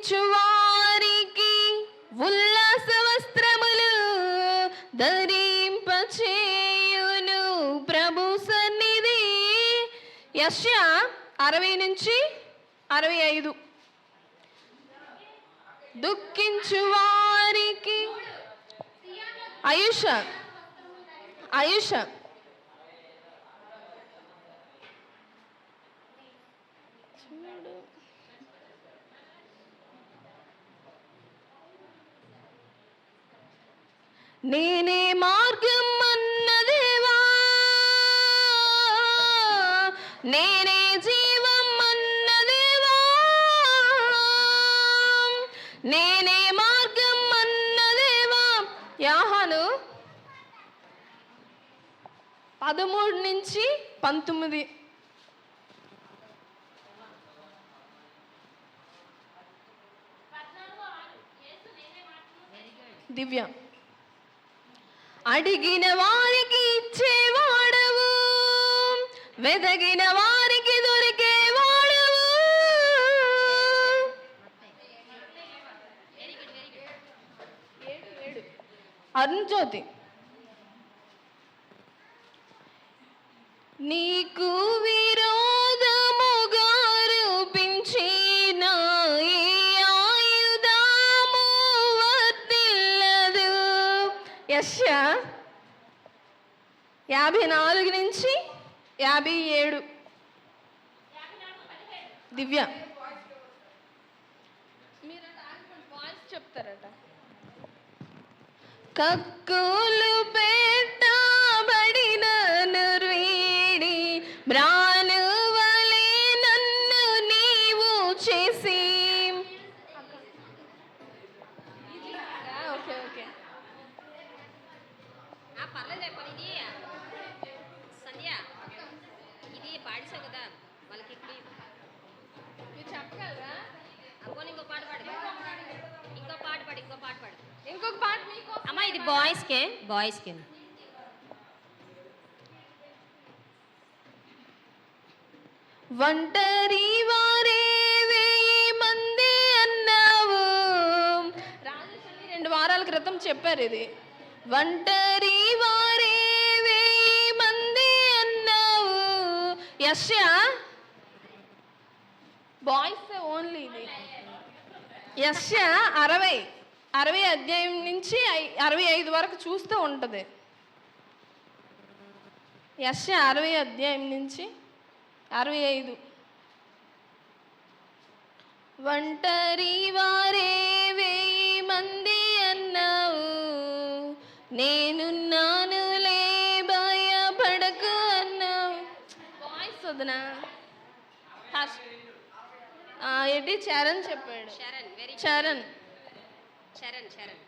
ధరించు వారికి ఉల్లాస వస్త్రములు ధరింపచేయును. ప్రభు సన్నిధి. యశ అరవై నుంచి అరవై ఐదు. దుఃఖించు వారికి ఆయుష ఆయుష. నేనే మార్గం అన్నదేవా? నేనే జీవం అన్నదేవా? నేనే మార్గం అన్నదేవా? యాహాను. పదమూడు నుంచి పంతొమ్మిది. దివ్య. అడిగిన వారికి ఇచ్చేవాడవు. వెదగిన వారికి దొరికేవాడవు. అరుణ్ జ్యోతి. యశ యాభై నాలుగు నుంచి యాభై ఏడు. దివ్య. మీరు చెప్తారట. కక్కులు పెట్టబడిన బాయ్స్ కే బాయ్స్ కే. ఒంటరి వారే వెయ్యి మంది అన్నావు. రాజశ్రీ రెండు వారాల క్రితం చెప్పారు ఇది. ఒంటరి వారే వెయ్యి మంది అన్నావు. యశ బాయ్స్ ఓన్లీ ఇది. యశ అరవై. అరవై అధ్యాయం నుంచి అరవై ఐదు వరకు చూస్తూ ఉంటుంది. యశ అరవై అధ్యాయం నుంచి అరవై ఐదు. ఒంటరి వారే వెయ్యి మంది అన్నావు. నేనున్నానులే భయపడకు అన్నావు. వాయిస్ వదనా. ఏంటి? చరణ్ చెప్పాడు. శరణ్ వెరీ చరణ్ చరణ్.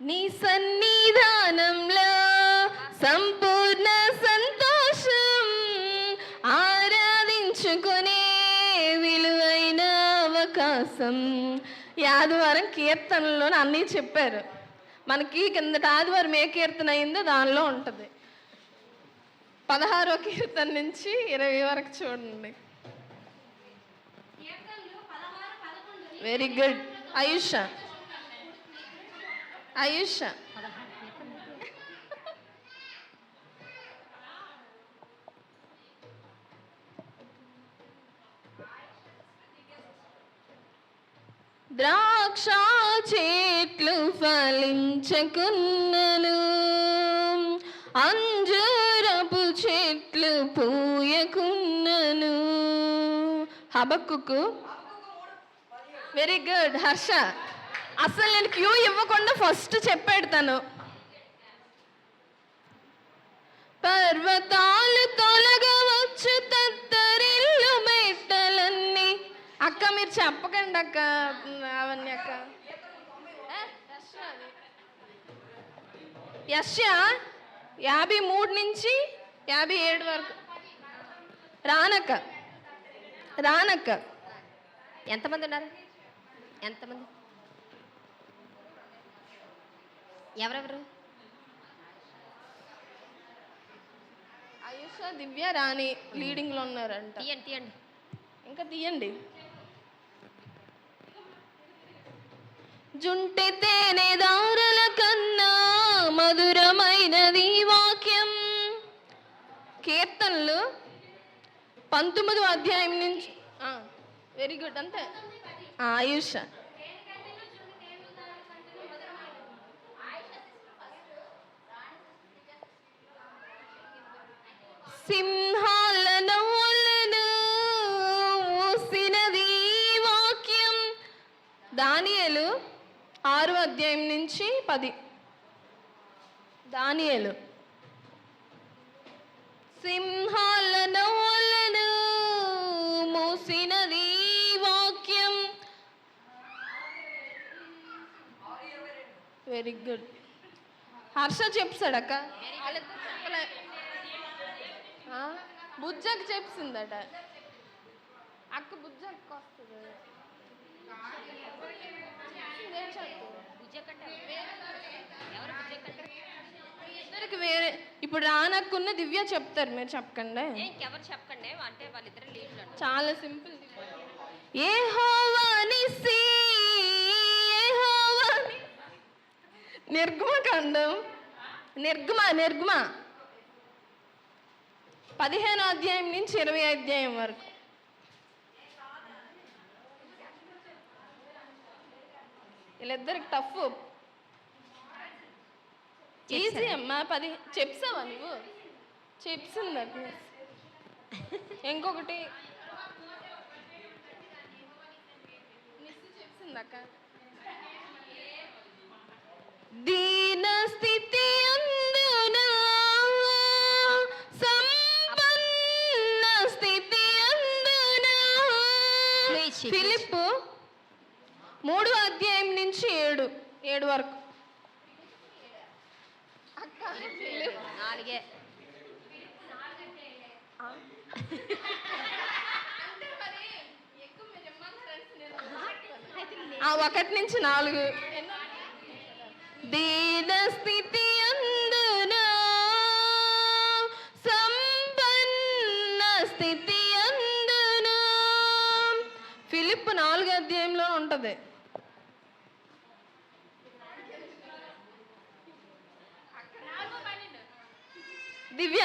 నీ సన్నిధానంలో సంపూర్ణ సంతోషం ఆరాధించుకునే విలువైన అవకాశం. ఆదివారం కీర్తనలో అన్నీ చెప్పారు. మనకి కిందట ఆదివారం ఏ కీర్తన అయిందో దానిలో ఉంటుంది. పదహారో కీర్తన నుంచి ఇరవై వరకు చూడండి. వెరీ గుడ్ ఆయుష ఆయుష ద్రాక్ష చెట్లు ఫలించకున్నను. అంజూరపు చెట్లు పూయకున్నను. Habakkuk very good Harsha. అసలు నేను క్యూ ఇవ్వకుండా ఫస్ట్ చెప్పాడు తను పర్వతాలు తొలగవచ్చు తత్తరిల్లు మెట్టలన్నీ అక్క మీరు చెప్పకండి అక్క. అవన్నీ అక్క. ఏ, యశ యాభై మూడు నుంచి యాభై ఏడు వరకు. రానక్క రానక్క. ఎంతమంది ఉన్నారు? ఎంతమంది? ఎవరెవరు? ఆయుష దివ్య రాణి లీడింగ్లో ఉన్నారంట. తీయండి తీయండి. ఇంకా తీయండి. జుంటె తేనె దారుల కన్నా మధురమైనది వాక్యం. కీర్తనలు పంతొమ్మిదో అధ్యాయం నుంచి వెరీ గుడ్ అంతే. ఆయుష్ ఆయుష. సింహాల మూసినది వాక్యం. దానియలు ఆరు అధ్యాయం నుంచి పది. దానియలు. సింహాలను మూసిన వెరీ గుడ్. హర్ష చెప్తాడక్క. చెప్పలే. ఆ? బుజ్జకి చెప్పిందట అక్క బుజ్జక్క వస్తుంది. ఎవరు ఇద్దరికి వేరే ఇప్పుడు రానక్కున్న దివ్య చెప్తారు మీరు చెప్పకండి. ఇంకెవరు చెప్పకండి అంటే వాళ్ళిద్దరు చాలా సింపుల్ ఏ నిర్గమకాండం నిర్గమ నిర్గమ. పదిహేను అధ్యాయం నుంచి ఇరవై అధ్యాయం వరకు. వీళ్ళిద్దరికి టఫ్ ఈజీ అమ్మా పది చెప్సావా నువ్వు? చెప్సింది అది ఇంకొకటి. మిస్ చెప్సిందక్క ఫిలిప్ మూడు అధ్యాయం నుంచి ఏడు ఏడు వరకు. అక్క ఫిలిప్ నాలుగే. ఆ ఒకటి నుంచి నాలుగు. దీన స్థితి ఫిలిప్ నాలుగు అధ్యాయంలో ఉంటుంది. దివ్య.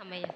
అమ్మయ్య.